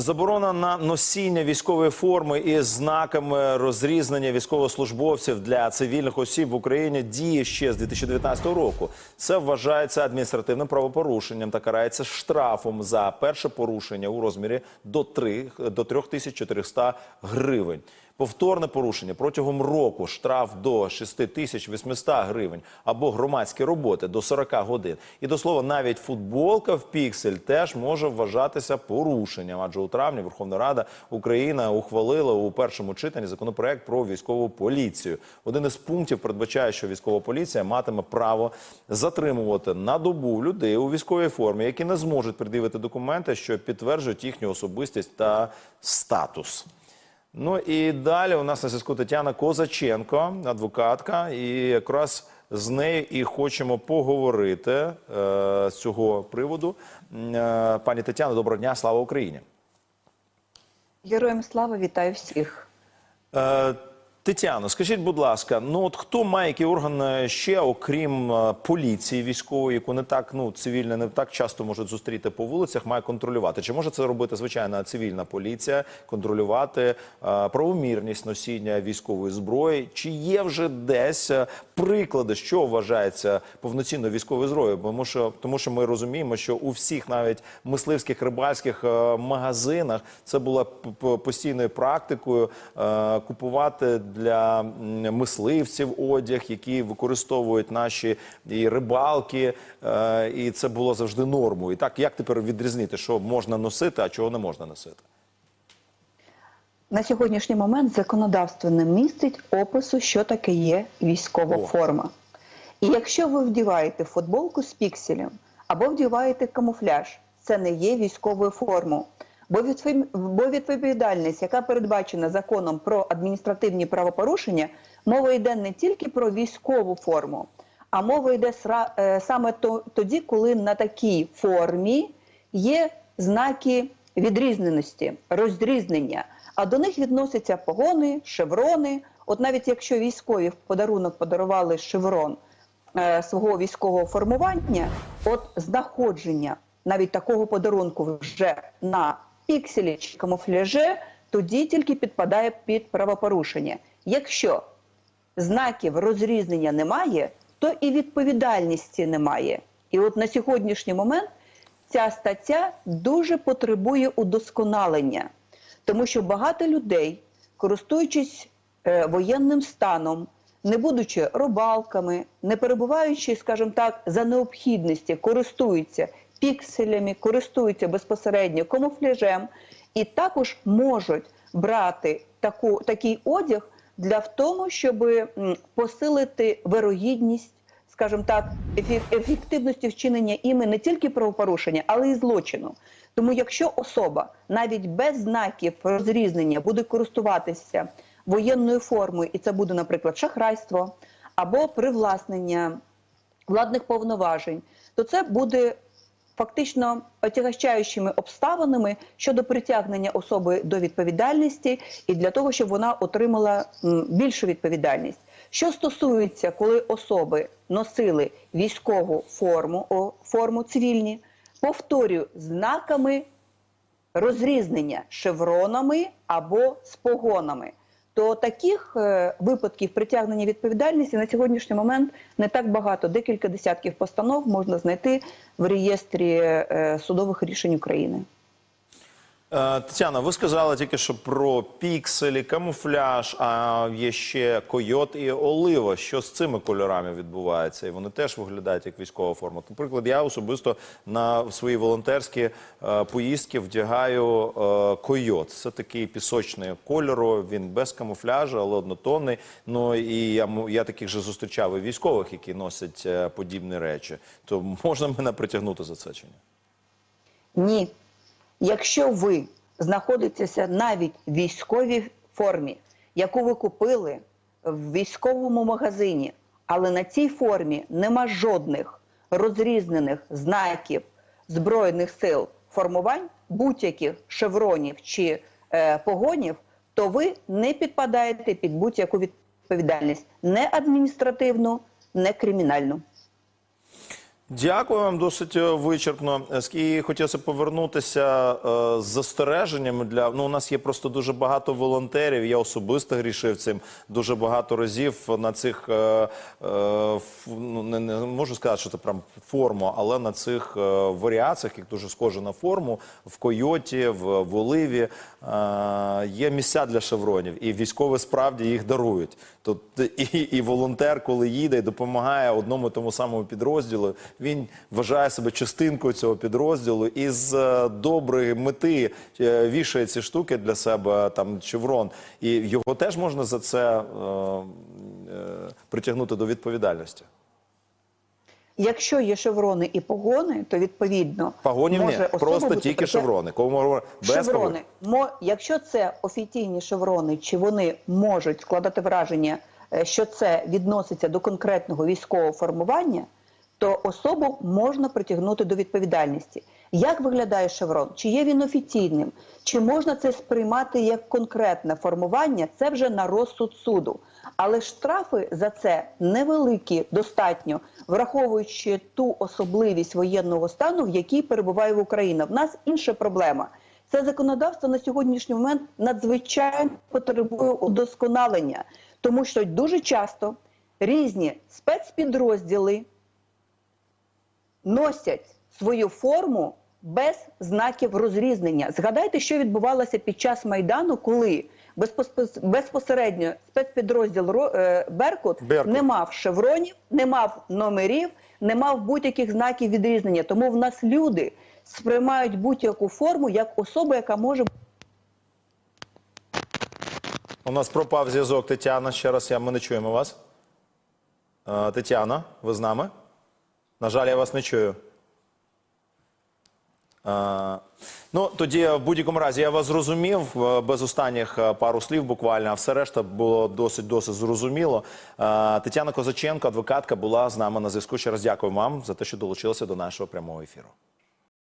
Заборона на носіння військової форми із знаками розрізнення військовослужбовців для цивільних осіб в Україні діє ще з 2019 року. Це вважається адміністративним правопорушенням та карається штрафом за перше порушення у розмірі до 3, до 3400 гривень. Повторне порушення протягом року штраф до 6800 гривень або громадські роботи до 40 годин. І до слова, навіть футболка в піксель теж може вважатися порушенням. Адже у травні Верховна Рада Україна ухвалила у першому читанні законопроект про військову поліцію. Один із пунктів передбачає, що військова поліція матиме право затримувати на добу людей у військовій формі, які не зможуть пред'явити документи, що підтверджують їхню особистість та статус. Ну і далі у нас на зв'язку Тетяна Козаченко, адвокатка, і якраз з нею і хочемо поговорити е, з цього приводу. Е, пані Тетяно, доброго дня, слава Україні. Героям слава вітаю всіх. Е, Тетяно, скажіть, будь ласка, ну от хто має які органи ще, окрім е, поліції військової, яку не так ну цивільне не так часто можуть зустріти по вулицях, має контролювати? Чи може це робити звичайна цивільна поліція, контролювати е, правомірність носіння військової зброї? Чи є вже десь е, приклади, що вважається повноцінною військовою зброєю? Тому що тому, що ми розуміємо, що у всіх навіть мисливських рибальських е, магазинах це була постійною практикою е, купувати для мисливців одяг, які використовують наші і рибалки, е, і це було завжди нормою. І так як тепер відрізнити, що можна носити, а чого не можна носити? На сьогоднішній момент законодавство не містить опису, що таке є військова О. форма. І якщо ви вдіваєте футболку з пікселем або вдіваєте камуфляж, це не є військовою формою. Бо відповідальність, яка передбачена законом про адміністративні правопорушення, мова йде не тільки про військову форму, а мова йде е, саме тоді, коли на такій формі є знаки відрізненості, розрізнення, а до них відносяться погони, шеврони. От навіть якщо військові в подарунок подарували шеврон е, свого військового формування, от знаходження навіть такого подарунку вже на пікселі чи камуфляже, тоді тільки підпадає під правопорушення. Якщо знаків розрізнення немає, то і відповідальності немає. І от на сьогоднішній момент ця стаття дуже потребує удосконалення, тому що багато людей, користуючись е, воєнним станом, не будучи рибалками, не перебуваючи, скажімо так, за необхідності, користуються пікселями, користуються безпосередньо камуфляжем і також можуть брати таку, такий одяг для в тому, щоб посилити вирогідність, скажімо так, ефективності вчинення іми не тільки правопорушення, але й злочину. Тому, якщо особа навіть без знаків розрізнення буде користуватися воєнною формою, і це буде, наприклад, шахрайство або привласнення владних повноважень, то це буде фактично отягощаючими обставинами щодо притягнення особи до відповідальності і для того, щоб вона отримала більшу відповідальність. Що стосується, коли особи носили військову форму, форму цивільні, повторюю, знаками розрізнення шевронами або з погонами. То таких е, випадків притягнення відповідальності на сьогоднішній момент не так багато. Декілька десятків постанов можна знайти в реєстрі е, судових рішень України. Е, Тетяна, ви сказали тільки що про пікселі, камуфляж, а є ще койот і олива. Що з цими кольорами відбувається? І вони теж виглядають як військова форма. Наприклад, я особисто на свої волонтерські е, поїздки вдягаю е, койот. Це такий пісочний кольору. Він без камуфляжу, але однотонний. Ну і я, я таких же зустрічав і військових, які носять подібні речі. То можна мене притягнути за це чи ні? Ні. Якщо ви знаходитеся навіть в військовій формі, яку ви купили в військовому магазині, але на цій формі нема жодних розрізнених знаків Збройних сил формувань, будь-яких шевронів чи е, погонів, то ви не підпадаєте під будь-яку відповідальність не адміністративну, не кримінальну. Дякую вам досить е, вичерпно. І хотілося б повернутися е, з застереженнями для ну. У нас є просто дуже багато волонтерів. Я особисто грішив цим дуже багато разів на цих е, е, ну не, не можу сказати, що це прям форму, але на цих е, варіаціях, як дуже схоже на форму, в койоті, в, в оливі е, є місця для шевронів, і військові справді їх дарують. Тобто і, і волонтер, коли їде і допомагає одному тому самому підрозділу, він вважає себе частинкою цього підрозділу і з е, доброї мети е, вішає ці штуки для себе, там шеврон, і його теж можна за це е, е, притягнути до відповідальності. Якщо є шеврони і погони, то відповідно Погонів може ні, просто бути тільки шеврони. Коли ми без шеврони. Мо, якщо це офіційні шеврони, чи вони можуть складати враження, що це відноситься до конкретного військового формування, то особу можна притягнути до відповідальності. Як виглядає шеврон? Чи є він офіційним? Чи можна це сприймати як конкретне формування? Це вже на розсуд суду. Але штрафи за це невеликі, достатньо, враховуючи ту особливість воєнного стану, в якій перебуває Україна. В нас інша проблема. Це законодавство на сьогоднішній момент надзвичайно потребує удосконалення, тому що дуже часто різні спецпідрозділи носять свою форму без знаків розрізнення. Згадайте, що відбувалося під час майдану, коли безпосередньо спецпідрозділ Беркут, Беркут. не мав шевронів, не мав номерів, не мав будь-яких знаків відрізнення. Тому в нас люди сприймають будь-яку форму як особу, яка може У нас пропав зв'язок. Тетяна. Ще раз я ми не чуємо вас. Е, Тетяна, ви з нами? На жаль, я вас не чую. Ну, тоді в будь-якому разі я вас зрозумів е, без останніх е, пару слів буквально, а все решта було досить досить зрозуміло. Тетяна Козаченко, адвокатка, була з нами на зв'язку. Ще раз дякую вам за те, що долучилися до нашого прямого ефіру.